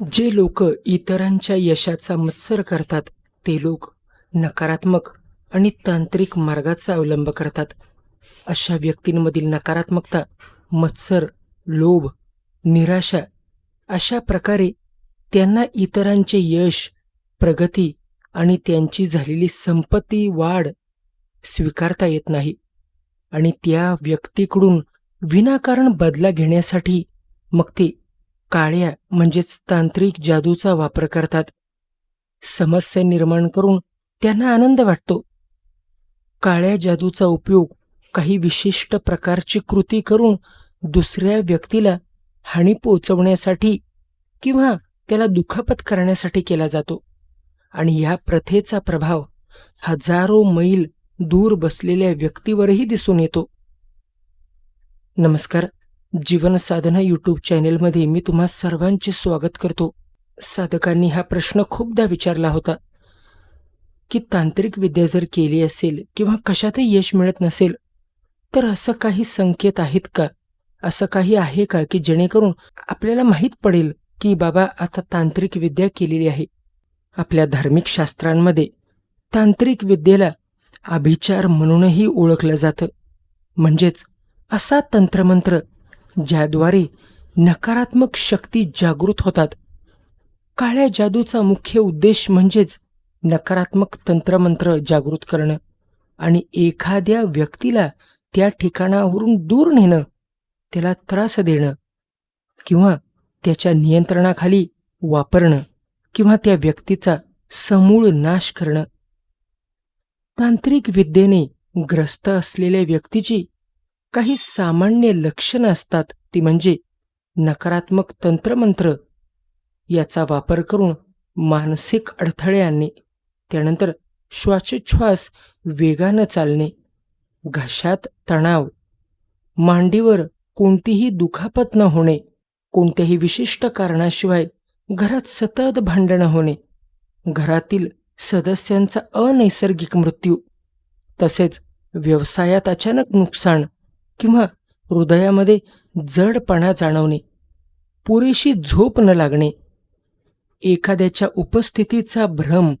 जे लोक इतरांच्या यशाचा मत्सर करतात ते लोक नकारात्मक आणि तांत्रिक मार्गाचा अवलंब करतात. अशा व्यक्तींमधील नकारात्मकता मत्सर लोभ निराशा अशा प्रकारे त्यांना इतरांचे यश प्रगती आणि त्यांची झालेली संपत्ती वाढ स्वीकारता येत नाही आणि त्या व्यक्तीकडून विनाकारण बदला घेण्यासाठी मग ते काळ्या म्हणजेच तांत्रिक जादूचा वापर करतात. समस्या निर्माण करून त्यांना आनंद वाटतो. काळ्या जादूचा उपयोग काही विशिष्ट प्रकारची कृती करून दुसऱ्या व्यक्तीला हानी पोचवण्यासाठी किंवा त्याला दुखापत करण्यासाठी केला जातो. आणि या प्रथेचा प्रभाव हजारो मैल दूर बसलेल्या व्यक्तीवरही दिसून येतो. नमस्कार. जीवनसाधना यूट्यूब चॅनेलमध्ये मी तुम्हा सर्वांचे स्वागत करतो. साधकांनी हा प्रश्न खूपदा विचारला होता. की तांत्रिक विद्या जर केली असेल किंवा कशातही यश मिळत नसेल तर असं काही संकेत आहेत का? असं काही आहे का की जेणेकरून आपल्याला माहीत पडेल की बाबा आता तांत्रिक विद्या केलेली आहे? आपल्या धार्मिक शास्त्रांमध्ये तांत्रिक विद्येला अभिचार म्हणूनही ओळखलं जातं. म्हणजेच असा तंत्रमंत्र ज्याद्वारे नकारात्मक शक्ती जागृत होतात. काळ्या जादूचा मुख्य उद्देश म्हणजेच नकारात्मक तंत्रमंत्र जागृत करणं आणि एखाद्या व्यक्तीला त्या ठिकाणावरून दूर नेणं त्याला त्रास देणं किंवा त्याच्या नियंत्रणाखाली वापरणं किंवा त्या व्यक्तीचा समूळ नाश करणं. तांत्रिक विद्येने ग्रस्त असलेल्या व्यक्तीची काही सामान्य लक्षणं असतात ती म्हणजे नकारात्मक तंत्रमंत्र. याचा वापर करून मानसिक अडथळे आणणे त्यानंतर श्वासोच्छ्वास वेगानं चालणे घशात तणाव मांडीवर कोणतीही दुखापत न होणे कोणत्याही विशिष्ट कारणाशिवाय घरात सतत भांडणं होणे घरातील सदस्यांचा अनैसर्गिक मृत्यू तसेच व्यवसायात अचानक नुकसान किंवा हृदयामध्ये जडपणा जाणवणे पुरेशी झोप न लागणे एखाद्याच्या उपस्थितीचा भ्रम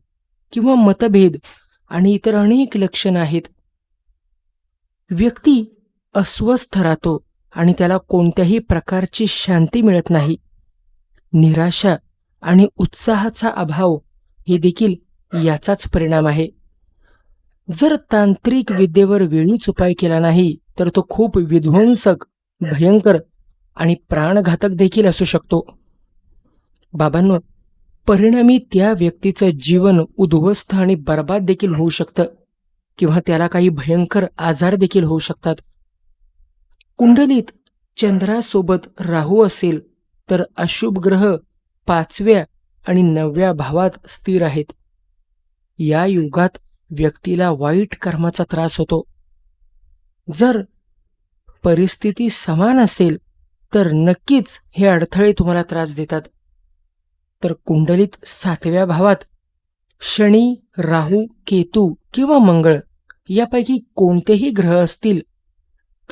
किंवा मतभेद आणि इतर अनेक लक्षणं आहेत. व्यक्ती अस्वस्थ राहतो आणि त्याला कोणत्याही प्रकारची शांती मिळत नाही. निराशा आणि उत्साहाचा अभाव हे देखील याचाच परिणाम आहे. जर तांत्रिक विद्येवर वेळीच उपाय केला नाही तर तो खूप विध्वंसक भयंकर आणि प्राणघातक देखील असू शकतो. बाबांनो परिणामी त्या व्यक्तीचं जीवन उद्ध्वस्त आणि बर्बाद देखील होऊ शकतं किंवा त्याला काही भयंकर आजार देखील होऊ शकतात. कुंडलीत चंद्रासोबत राहू असेल तर अशुभ ग्रह पाचव्या आणि नवव्या भावात स्थिर आहेत. या युगात व्यक्तीला वाईट कर्माचा त्रास होतो. जर परिस्थिती समान असेल तर नक्कीच हे अडथळे तुम्हाला त्रास देतात. तर कुंडलीत सातव्या भावात शनी राहू केतू किंवा मंगळ यापैकी कोणतेही ग्रह असतील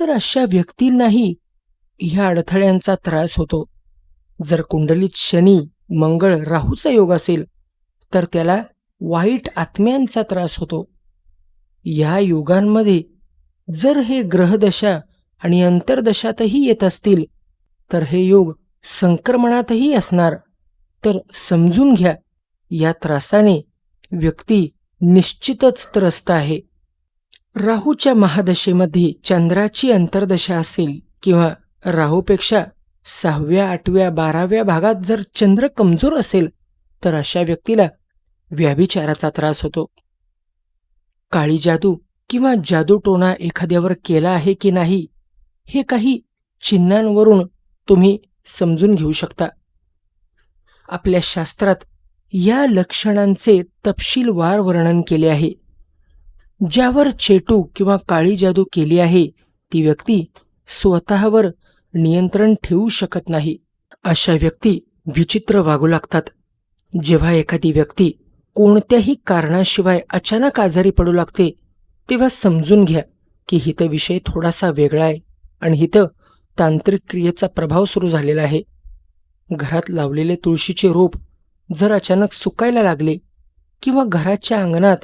तर अशा व्यक्तींनाही ह्या अडथळ्यांचा त्रास होतो. जर कुंडलीत शनी मंगळ राहूचा योग असेल तर त्याला वाईट आत्म्यांचा त्रास होतो. या योगांमध्ये जर हे ग्रहदशा आणि अंतर्दशातही येत असतील तर हे योग संक्रमणातही असणार. तर समजून घ्या या त्रासाने व्यक्ती निश्चितच त्रस्त आहे. राहूच्या महादशेमध्ये चंद्राची अंतर्दशा असेल किंवा राहूपेक्षा सहाव्या आठव्या बाराव्या भागात जर चंद्र कमजोर असेल तर अशा व्यक्तीला व्याभिचाराचा त्रास होतो. काळी जादू किंवा जादूटोणा एखाद्यावर केला आहे की नाही हे काही चिन्हांवरून तुम्ही समजून घेऊ शकता. आपल्या शास्त्रात या लक्षणांचे तपशीलवार वर्णन केले आहे. ज्यावर चेटू किंवा काळी जादू केली आहे ती व्यक्ती स्वतःवर नियंत्रण ठेवू शकत नाही. अशा व्यक्ती विचित्र वागू लागतात. जेव्हा एखादी व्यक्ती कोणत्याही कारणाशिवाय अचानक आजारी पडू लागते तेव्हा समजून घ्या की हिथं विषय थोडासा वेगळा आहे आणि हिथं तांत्रिक क्रियेचा प्रभाव सुरू झालेला आहे. घरात लावलेले तुळशीचे रोप जर अचानक सुकायला लागले किंवा घराच्या अंगणात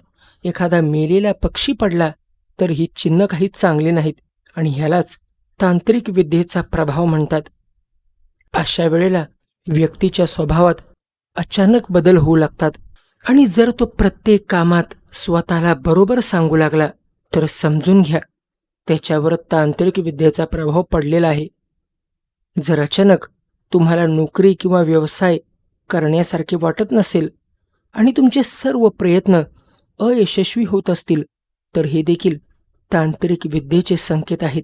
एखादा मेलेला पक्षी पडला तर ही चिन्ह काही चांगली नाहीत आणि ह्यालाच तांत्रिक विद्येचा प्रभाव म्हणतात. अशा वेळेला व्यक्तीच्या स्वभावात अचानक बदल होऊ लागतात. आणि जर तो प्रत्येक कामात स्वतःला बरोबर सांगू लागला तर समजून घ्या त्याच्यावर तांत्रिक विद्येचा प्रभाव पडलेला आहे. जर अचानक तुम्हाला नोकरी किंवा व्यवसाय करण्यासारखे वाटत नसेल आणि तुमचे सर्व प्रयत्न अयशस्वी होत असतील तर हे देखील तांत्रिक विद्येचे संकेत आहेत.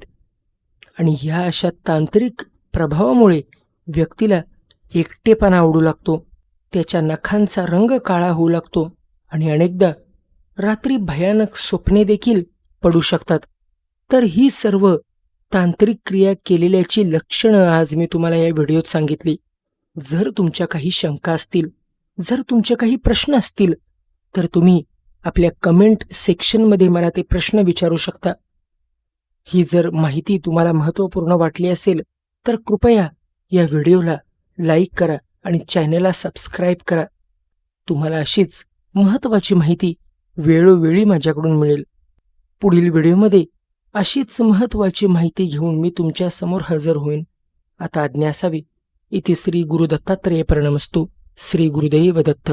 आणि ह्या अशा तांत्रिक प्रभावामुळे व्यक्तीला एकटेपणा आवडू लागतो. त्याच्या नखांचा रंग काळा होऊ लागतो आणि अनेकदा रात्री भयानक स्वप्ने देखील पडू शकतात. तर ही सर्व तांत्रिक क्रिया केलेल्याची लक्षणं आज मी तुम्हाला या व्हिडिओत सांगितली. जर तुमच्या काही शंका असतील जर तुमचे काही प्रश्न असतील तर तुम्ही आपल्या कमेंट सेक्शनमध्ये मला ते प्रश्न विचारू शकता. ही जर माहिती तुम्हाला महत्त्वपूर्ण वाटली असेल तर कृपया या व्हिडिओला लाईक करा. आणि चॅनेलला सबस्क्राईब करा. तुम्हाला अशीच महत्त्वाची माहिती वेळोवेळी माझ्याकडून मिळेल. पुढील व्हिडिओमध्ये अशीच महत्त्वाची माहिती घेऊन मी तुमच्यासमोर हजर होईन. आता आज्ञा असावी. इथे श्री गुरु दत्तात्रेय प्रणमस्तू. श्री गुरुदेव दत्त.